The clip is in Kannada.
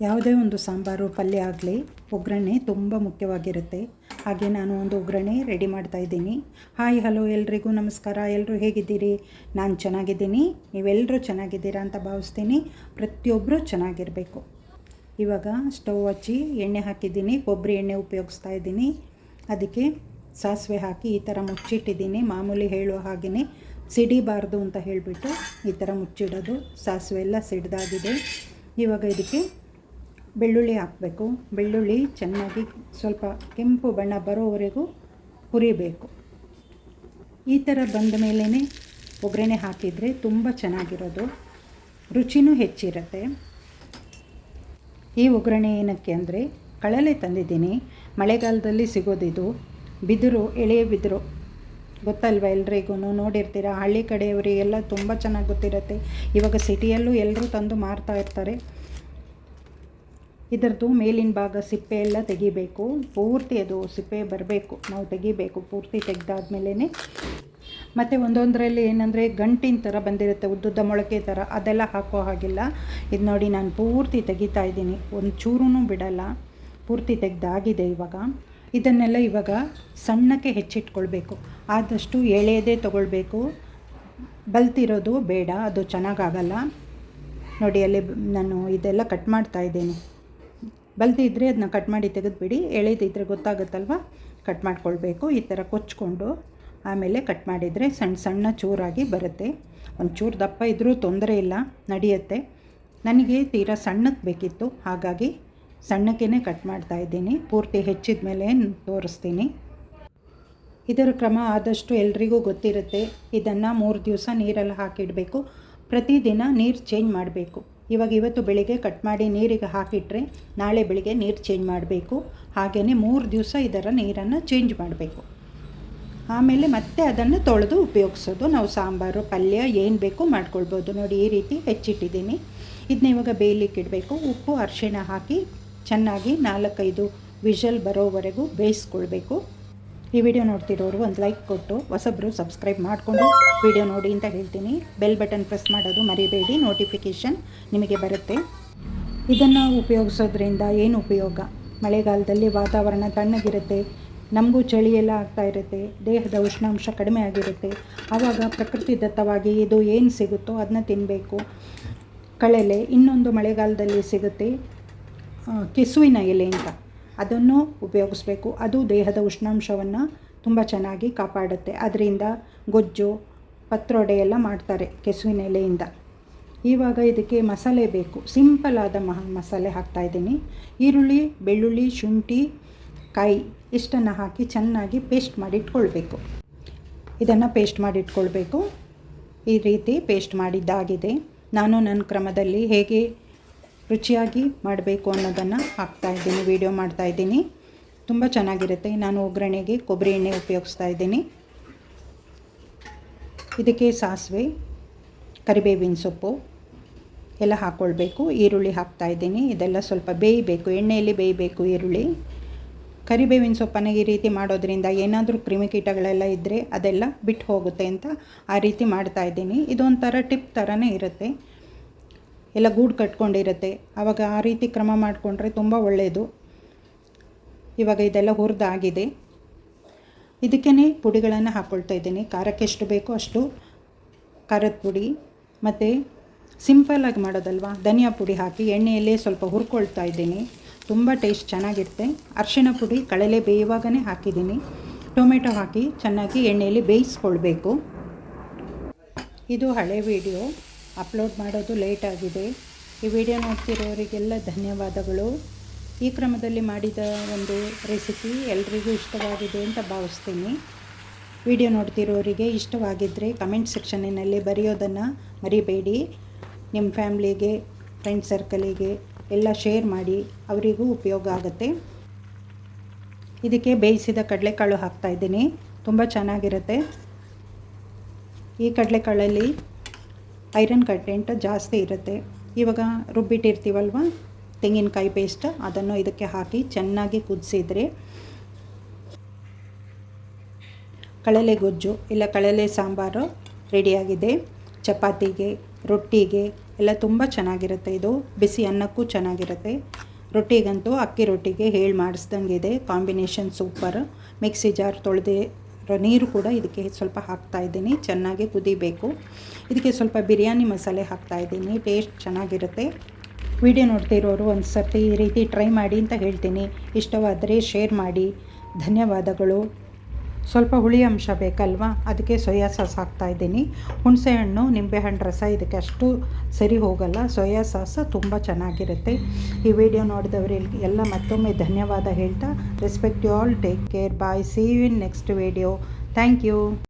ಯಾವುದೇ ಒಂದು ಸಾಂಬಾರು, ಪಲ್ಯ ಆಗಲಿ, ಒಗ್ಗರಣೆ ತುಂಬ ಮುಖ್ಯವಾಗಿರುತ್ತೆ. ಹಾಗೆ ನಾನು ಒಂದು ಒಗ್ಗರಣೆ ರೆಡಿ ಮಾಡ್ತಾ ಇದ್ದೀನಿ. ಹಾಯ್ ಹಲೋ ಎಲ್ರಿಗೂ ನಮಸ್ಕಾರ. ಎಲ್ಲರೂ ಹೇಗಿದ್ದೀರಿ? ನಾನು ಚೆನ್ನಾಗಿದ್ದೀನಿ. ನೀವೆಲ್ಲರೂ ಚೆನ್ನಾಗಿದ್ದೀರಾ ಅಂತ ಭಾವಿಸ್ತೀನಿ. ಪ್ರತಿಯೊಬ್ಬರೂ ಚೆನ್ನಾಗಿರಬೇಕು. ಇವಾಗ ಸ್ಟವ್ ಹಚ್ಚಿ ಎಣ್ಣೆ ಹಾಕಿದ್ದೀನಿ. ಕೊಬ್ಬರಿ ಎಣ್ಣೆ ಉಪಯೋಗಿಸ್ತಾ ಇದ್ದೀನಿ. ಅದಕ್ಕೆ ಸಾಸಿವೆ ಹಾಕಿ ಈ ಥರ ಮುಚ್ಚಿಟ್ಟಿದ್ದೀನಿ. ಮಾಮೂಲಿ ಹೇಳುವ ಹಾಗೆಯೇ ಸಿಡಿಬಾರ್ದು ಅಂತ ಹೇಳಿಬಿಟ್ಟು ಈ ಥರ ಮುಚ್ಚಿಡೋದು. ಸಾಸಿವೆ ಎಲ್ಲ ಸಿಡ್ದಾಗಿದೆ. ಇವಾಗ ಇದಕ್ಕೆ ಬೆಳ್ಳುಳ್ಳಿ ಹಾಕಬೇಕು. ಬೆಳ್ಳುಳ್ಳಿ ಚೆನ್ನಾಗಿ ಸ್ವಲ್ಪ ಕೆಂಪು ಬಣ್ಣ ಬರೋವರೆಗೂ ಹುರಿಬೇಕು. ಈ ಥರ ಬಂದ ಮೇಲೇ ಒಗ್ಗರಣೆ ಹಾಕಿದರೆ ತುಂಬ ಚೆನ್ನಾಗಿರೋದು. ರುಚಿನೂ ಹೆಚ್ಚಿರುತ್ತೆ. ಈ ಒಗ್ಗರಣೆ ಏನಕ್ಕೆ ಅಂದರೆ, ಕಳಲೆ ತಂದಿದ್ದೀನಿ. ಮಳೆಗಾಲದಲ್ಲಿ ಸಿಗೋದಿದು. ಬಿದಿರು ಎಳೆಯ ಬಿದಿರು. ಗೊತ್ತಲ್ವ ಎಲ್ರಿಗೂ? ನೋಡಿರ್ತೀರ? ಹಳ್ಳಿ ಕಡೆಯವರಿಗೆಲ್ಲ ತುಂಬ ಚೆನ್ನಾಗಿ ಗೊತ್ತಿರುತ್ತೆ. ಇವಾಗ ಸಿಟಿಯಲ್ಲೂ ಎಲ್ಲರೂ ತಂದು ಮಾರ್ತಾ ಇರ್ತಾರೆ. ಇದರದ್ದು ಮೇಲಿನ ಭಾಗ ಸಿಪ್ಪೆ ಎಲ್ಲ ತೆಗಿಬೇಕು. ಪೂರ್ತಿ ಅದು ಸಿಪ್ಪೆ ಬರಬೇಕು. ನಾವು ತೆಗಿಬೇಕು. ಪೂರ್ತಿ ತೆಗೆದಾದ್ಮೇಲೆ ಮತ್ತು ಒಂದೊಂದರಲ್ಲಿ ಏನಂದರೆ ಗಂಟಿನ ಥರ ಬಂದಿರುತ್ತೆ, ಉದ್ದುದ್ದ ಮೊಳಕೆ ಥರ. ಅದೆಲ್ಲ ಹಾಕೋ ಹಾಗಿಲ್ಲ. ಇದು ನೋಡಿ ನಾನು ಪೂರ್ತಿ ತೆಗಿತಾ ಇದ್ದೀನಿ. ಒಂದು ಚೂರೂ ಬಿಡಲ್ಲ. ಪೂರ್ತಿ ತೆಗೆದಾಗಿದೆ ಇವಾಗ. ಇದನ್ನೆಲ್ಲ ಇವಾಗ ಸಣ್ಣಕ್ಕೆ ಹೆಚ್ಚಿಟ್ಕೊಳ್ಬೇಕು. ಆದಷ್ಟು ಎಳೆಯದೇ ತೊಗೊಳ್ಬೇಕು. ಬಲ್ತಿರೋದು ಬೇಡ. ಅದು ಚೆನ್ನಾಗಾಗಲ್ಲ. ನೋಡಿ ಅಲ್ಲಿ ನಾನು ಇದೆಲ್ಲ ಕಟ್ ಮಾಡ್ತಾ ಬಲ್ದಿದ್ರೆ ಅದನ್ನ ಕಟ್ ಮಾಡಿ ತೆಗೆದುಬಿಡಿ. ಎಳೆದಿದ್ದರೆ ಗೊತ್ತಾಗುತ್ತಲ್ವ? ಕಟ್ ಮಾಡ್ಕೊಳ್ಬೇಕು. ಈ ಥರ ಕೊಚ್ಕೊಂಡು ಆಮೇಲೆ ಕಟ್ ಮಾಡಿದರೆ ಸಣ್ಣ ಸಣ್ಣ ಚೂರಾಗಿ ಬರುತ್ತೆ. ಒಂದು ಚೂರು ದಪ್ಪ ಇದ್ದರೂ ತೊಂದರೆ ಇಲ್ಲ, ನಡೆಯುತ್ತೆ. ನನಗೆ ತೀರಾ ಸಣ್ಣಕ್ಕೆ ಬೇಕಿತ್ತು. ಹಾಗಾಗಿ ಸಣ್ಣಕ್ಕೇ ಕಟ್ ಮಾಡ್ತಾ ಇದ್ದೀನಿ. ಪೂರ್ತಿ ಹೆಚ್ಚಿದ ಮೇಲೆ ತೋರಿಸ್ತೀನಿ. ಇದರ ಕ್ರಮ ಆದಷ್ಟು ಎಲ್ರಿಗೂ ಗೊತ್ತಿರುತ್ತೆ. ಇದನ್ನು ಮೂರು ದಿವಸ ನೀರಲ್ಲಿ ಹಾಕಿಡಬೇಕು. ಪ್ರತಿದಿನ ನೀರು ಚೇಂಜ್ ಮಾಡಬೇಕು. ಇವಾಗ ಇವತ್ತು ಬೆಳಿಗ್ಗೆ ಕಟ್ ಮಾಡಿ ನೀರಿಗೆ ಹಾಕಿಟ್ರೆ ನಾಳೆ ಬೆಳಿಗ್ಗೆ ನೀರು ಚೇಂಜ್ ಮಾಡಬೇಕು. ಹಾಗೆಯೇ ಮೂರು ದಿವಸ ಇದರ ನೀರನ್ನು ಚೇಂಜ್ ಮಾಡಬೇಕು. ಆಮೇಲೆ ಮತ್ತೆ ಅದನ್ನು ತೊಳೆದು ಉಪಯೋಗಿಸೋದು. ನಾವು ಸಾಂಬಾರು, ಪಲ್ಯ ಏನು ಬೇಕೋ ಮಾಡ್ಕೊಳ್ಬೋದು. ನೋಡಿ, ಈ ರೀತಿ ಹೆಚ್ಚಿಟ್ಟಿದ್ದೀನಿ. ಇದನ್ನ ಇವಾಗ ಬೇಯಲಿಕ್ಕೆ ಇಡಬೇಕು. ಉಪ್ಪು, ಅರಿಶಿಣ ಹಾಕಿ ಚೆನ್ನಾಗಿ ನಾಲ್ಕೈದು ವಿಷಲ್ ಬರೋವರೆಗೂ ಬೇಯಿಸ್ಕೊಳ್ಬೇಕು. ಈ ವಿಡಿಯೋ ನೋಡ್ತಿರೋರು ಒಂದು ಲೈಕ್ ಕೊಟ್ಟು, ಹೊಸಬ್ರು ಸಬ್ಸ್ಕ್ರೈಬ್ ಮಾಡಿಕೊಂಡು ವಿಡಿಯೋ ನೋಡಿ ಅಂತ ಹೇಳ್ತೀನಿ. ಬೆಲ್ ಬಟನ್ ಪ್ರೆಸ್ ಮಾಡೋದು ಮರಿಬೇಡಿ, ನೋಟಿಫಿಕೇಷನ್ ನಿಮಗೆ ಬರುತ್ತೆ. ಇದನ್ನು ಉಪಯೋಗಿಸೋದ್ರಿಂದ ಏನು ಉಪಯೋಗ? ಮಳೆಗಾಲದಲ್ಲಿ ವಾತಾವರಣ ತಣ್ಣಗಿರುತ್ತೆ, ನಮಗೂ ಚಳಿ ಎಲ್ಲ ಆಗ್ತಾ ಇರುತ್ತೆ, ದೇಹದ ಉಷ್ಣಾಂಶ ಕಡಿಮೆ ಆಗಿರುತ್ತೆ. ಆವಾಗ ಪ್ರಕೃತಿ ದತ್ತವಾಗಿ ಇದು ಏನು ಸಿಗುತ್ತೋ ಅದನ್ನ ತಿನ್ನಬೇಕು ಕಳೆಲೆ ಇನ್ನೊಂದು ಮಳೆಗಾಲದಲ್ಲಿ ಸಿಗುತ್ತೆ ಕೆಸುವಿನ ಎಲೆ ಅಂತ. ಅದನ್ನು ಉಪಯೋಗಿಸ್ಬೇಕು. ಅದು ದೇಹದ ಉಷ್ಣಾಂಶವನ್ನು ತುಂಬ ಚೆನ್ನಾಗಿ ಕಾಪಾಡುತ್ತೆ. ಅದರಿಂದ ಗೊಜ್ಜು, ಪತ್ರೊಡೆ ಎಲ್ಲ ಮಾಡ್ತಾರೆ ಕೆಸುವಿನ ಎಲೆಯಿಂದ. ಇವಾಗ ಇದಕ್ಕೆ ಮಸಾಲೆ ಬೇಕು. ಸಿಂಪಲ್ ಆದ ಮಹ, ಮಸಾಲೆ ಹಾಕ್ತಾಯಿದ್ದೀನಿ ಈರುಳ್ಳಿ, ಬೆಳ್ಳುಳ್ಳಿ, ಶುಂಠಿ, ಕಾಯಿ ಇಷ್ಟನ್ನು ಹಾಕಿ ಚೆನ್ನಾಗಿ ಪೇಸ್ಟ್ ಮಾಡಿ ಇಟ್ಕೊಳ್ಬೇಕು. ಇದನ್ನು ಪೇಸ್ಟ್ ಮಾಡಿ ಇಟ್ಕೊಳ್ಬೇಕು. ಈ ರೀತಿ ಪೇಸ್ಟ್ ಮಾಡಿದ್ದಾಗಿದೆ. ನಾನು ನನ್ನ ಕ್ರಮದಲ್ಲಿ ಹೇಗೆ ರುಚಿಯಾಗಿ ಮಾಡಬೇಕು ಅನ್ನೋದನ್ನು ಹಾಕ್ತಾಯಿದ್ದೀನಿ ವೀಡಿಯೋ ಮಾಡ್ತಾಯಿದ್ದೀನಿ ತುಂಬ ಚೆನ್ನಾಗಿರುತ್ತೆ. ನಾನು ಒಗ್ಗರಣೆಗೆ ಕೊಬ್ಬರಿ ಎಣ್ಣೆ ಉಪಯೋಗಿಸ್ತಾ ಇದ್ದೀನಿ. ಇದಕ್ಕೆ ಸಾಸಿವೆ, ಕರಿಬೇವಿನ ಸೊಪ್ಪು ಎಲ್ಲ ಹಾಕ್ಕೊಳ್ಬೇಕು ಈರುಳ್ಳಿ ಹಾಕ್ತಾಯಿದ್ದೀನಿ ಇದೆಲ್ಲ ಸ್ವಲ್ಪ ಬೇಯಬೇಕು. ಎಣ್ಣೆಯಲ್ಲಿ ಬೇಯಬೇಕು ಈರುಳ್ಳಿ. ಕರಿಬೇವಿನ ಸೊಪ್ಪನ್ನು ಈ ರೀತಿ ಮಾಡೋದ್ರಿಂದ ಏನಾದರೂ ಕ್ರಿಮಿಕೀಟಗಳೆಲ್ಲ ಇದ್ದರೆ ಅದೆಲ್ಲ ಬಿಟ್ಟು ಹೋಗುತ್ತೆ ಅಂತ ಆ ರೀತಿ ಮಾಡ್ತಾಯಿದ್ದೀನಿ ಇದೊಂಥರ ಟಿಪ್ ಥರನೇ ಇರುತ್ತೆ. ಎಲ್ಲ ಗೂಡು ಕಟ್ಕೊಂಡಿರುತ್ತೆ. ಆವಾಗ ಆ ರೀತಿ ಕ್ರಮ ಮಾಡಿಕೊಂಡ್ರೆ ತುಂಬ ಒಳ್ಳೆಯದು ಇವಾಗ ಇದೆಲ್ಲ ಹುರಿದಾಗಿದೆ. ಇದಕ್ಕೇ ಪುಡಿಗಳನ್ನು ಹಾಕ್ಕೊಳ್ತಾ ಇದ್ದೀನಿ. ಖಾರಕ್ಕೆ ಎಷ್ಟು ಬೇಕೋ ಅಷ್ಟು ಖಾರದ ಪುಡಿ ಮತ್ತು ಸಿಂಪಲ್ಲಾಗಿ ಮಾಡೋದಲ್ವಾ? ಧನಿಯಾ ಪುಡಿ ಹಾಕಿ ಎಣ್ಣೆಯಲ್ಲೇ ಸ್ವಲ್ಪ ಹುರ್ಕೊಳ್ತಾ ಇದ್ದೀನಿ. ತುಂಬ ಟೇಸ್ಟ್ ಚೆನ್ನಾಗಿರುತ್ತೆ. ಅರಿಶಿಣ ಪುಡಿ ಕಳಲೆ ಬೇಯುವಾಗನೇ ಹಾಕಿದ್ದೀನಿ. ಟೊಮೆಟೊ ಹಾಕಿ ಚೆನ್ನಾಗಿ ಎಣ್ಣೆಯಲ್ಲಿ ಬೇಯಿಸ್ಕೊಳ್ಬೇಕು. ಇದು ಹಳೆ ವಿಡಿಯೋ. ಅಪ್ಲೋಡ್ ಮಾಡೋದು ಲೇಟ್ ಆಗಿದೆ. ಈ ವಿಡಿಯೋ ನೋಡ್ತಿರೋರಿಗೆಲ್ಲ ಧನ್ಯವಾದಗಳು. ಈ ಕ್ರಮದಲ್ಲಿ ಮಾಡಿದ ಒಂದು ರೆಸಿಪಿ ಎಲ್ರಿಗೂ ಇಷ್ಟವಾಗಿದೆ ಅಂತ ಭಾವಿಸ್ತೀನಿ. ವಿಡಿಯೋ ನೋಡ್ತಿರೋರಿಗೆ ಇಷ್ಟವಾಗಿದ್ದರೆ ಕಮೆಂಟ್ ಸೆಕ್ಷನ್ನಿನಲ್ಲಿ ಬರೆಯೋದನ್ನು ಮರಿಬೇಡಿ. ನಿಮ್ಮ ಫ್ಯಾಮ್ಲಿಗೆ ಫ್ರೆಂಡ್ ಸರ್ಕಲಿಗೆ ಎಲ್ಲ ಶೇರ್ ಮಾಡಿ ಅವರಿಗೂ ಉಪಯೋಗ ಆಗುತ್ತೆ. ಇದಕ್ಕೆ ಬೇಯಿಸಿದ ಕಡಲೆಕಾಳು ಹಾಕ್ತಾಯಿದ್ದೀನಿ ತುಂಬ ಚೆನ್ನಾಗಿರುತ್ತೆ. ಈ ಕಡಲೆಕಾಳಲ್ಲಿ ಐರನ್ ಕಂಟೆಂಟ್ ಜಾಸ್ತಿ ಇರುತ್ತೆ. ಇವಾಗ ರುಬ್ಬಿಟ್ಟಿರ್ತೀವಲ್ವ? ತೆಂಗಿನಕಾಯಿ ಪೇಸ್ಟ್ ಅದನ್ನು ಇದಕ್ಕೆ ಹಾಕಿ ಚೆನ್ನಾಗಿ ಕುದಿಸಿದರೆ ಕಳಲೆ ಗೊಜ್ಜು ಇಲ್ಲ ಕಳಲೆ ಸಾಂಬಾರು ರೆಡಿಯಾಗಿದೆ. ಚಪಾತಿಗೆ, ರೊಟ್ಟಿಗೆ ಎಲ್ಲ ತುಂಬ ಚೆನ್ನಾಗಿರುತ್ತೆ ಇದು. ಬಿಸಿ ಅನ್ನಕ್ಕೂ ಚೆನ್ನಾಗಿರುತ್ತೆ. ರೊಟ್ಟಿಗಂತೂ ಅಕ್ಕಿ ರೊಟ್ಟಿಗೆ ಹೇಳಿ ಮಾಡಿಸ್ದಂಗೆ ಇದೆ. Combination super. ಮಿಕ್ಸಿ ಜಾರ್ ತೊಳೆದೆ ನೀರು ಕೂಡ ಇದಕ್ಕೆ ಸ್ವಲ್ಪ ಹಾಕ್ತಾ ಇದ್ದೀನಿ. ಚೆನ್ನಾಗಿ ಕುದಿಬೇಕು. ಇದಕ್ಕೆ ಸ್ವಲ್ಪ ಬಿರಿಯಾನಿ ಮಸಾಲೆ ಹಾಕ್ತಾ ಇದ್ದೀನಿ. ಟೇಸ್ಟ್ ಚೆನ್ನಾಗಿರುತ್ತೆ. ವಿಡಿಯೋ ನೋಡ್ತಿರೋರು ಒಂದು ಸರ್ತಿ ಈ ರೀತಿ ಟ್ರೈ ಮಾಡಿ ಅಂತ ಹೇಳ್ತೀನಿ. ಇಷ್ಟವಾದರೆ ಶೇರ್ ಮಾಡಿ. ಧನ್ಯವಾದಗಳು. ಸ್ವಲ್ಪ ಹುಳಿ ಅಂಶ ಬೇಕಲ್ವಾ? ಅದಕ್ಕೆ ಸೋಯಾ ಸಾಸ್ ಹಾಕ್ತಾ ಇದ್ದೀನಿ. ಹುಣಸೆಹಣ್ಣು ನಿಂಬೆಹಣ್ಣು ರಸ ಇದಕ್ಕೆ ಅಷ್ಟು ಸರಿ ಹೋಗಲ್ಲ. ಸೋಯಾ ಸಾಸ್ ತುಂಬ ಚೆನ್ನಾಗಿರುತ್ತೆ. ಈ ವಿಡಿಯೋ ನೋಡಿದವರಿಗೆ ಎಲ್ಲ ಮತ್ತೊಮ್ಮೆ ಧನ್ಯವಾದ ಹೇಳ್ತಾ respect you all take care bye see you in next video thank you